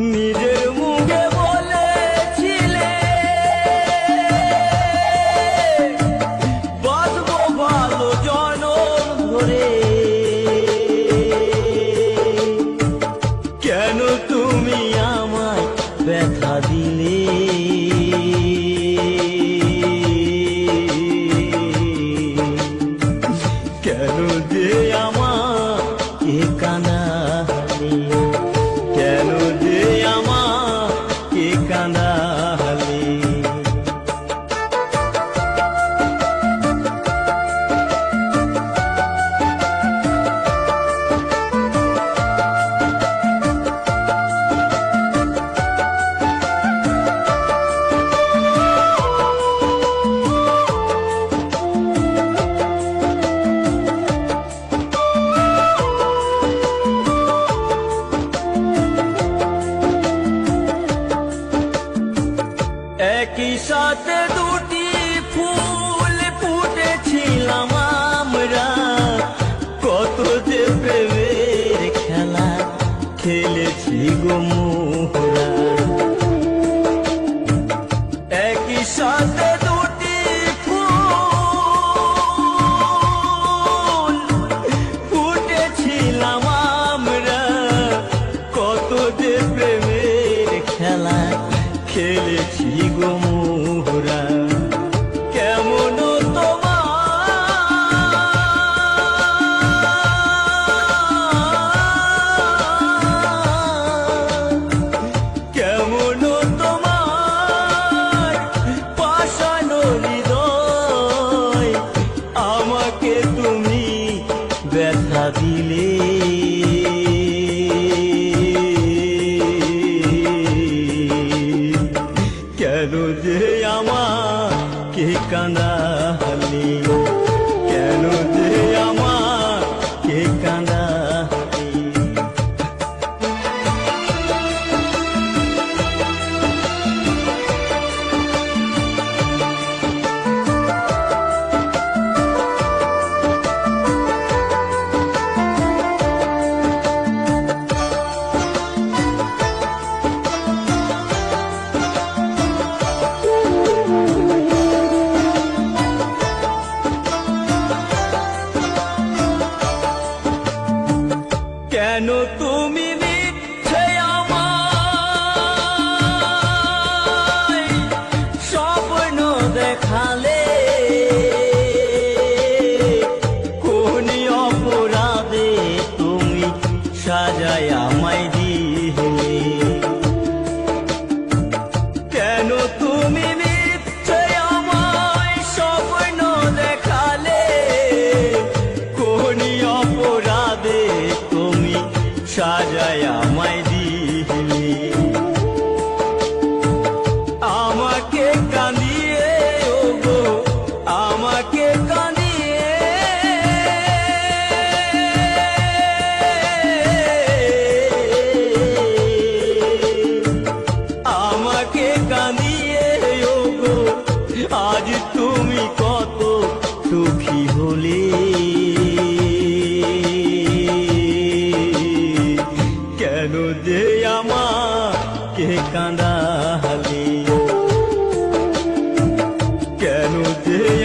নিজের মুখে বলেছিলে। ধরে। গো মোহন না দিলে কেন যে আমার কে কানা হালি সাজায় আমায় দিলি। আমাকে কাঁদিয়ে ও গো আমাকে কাঁদিয়ে যে আমার কে কাঁদালি কেন যে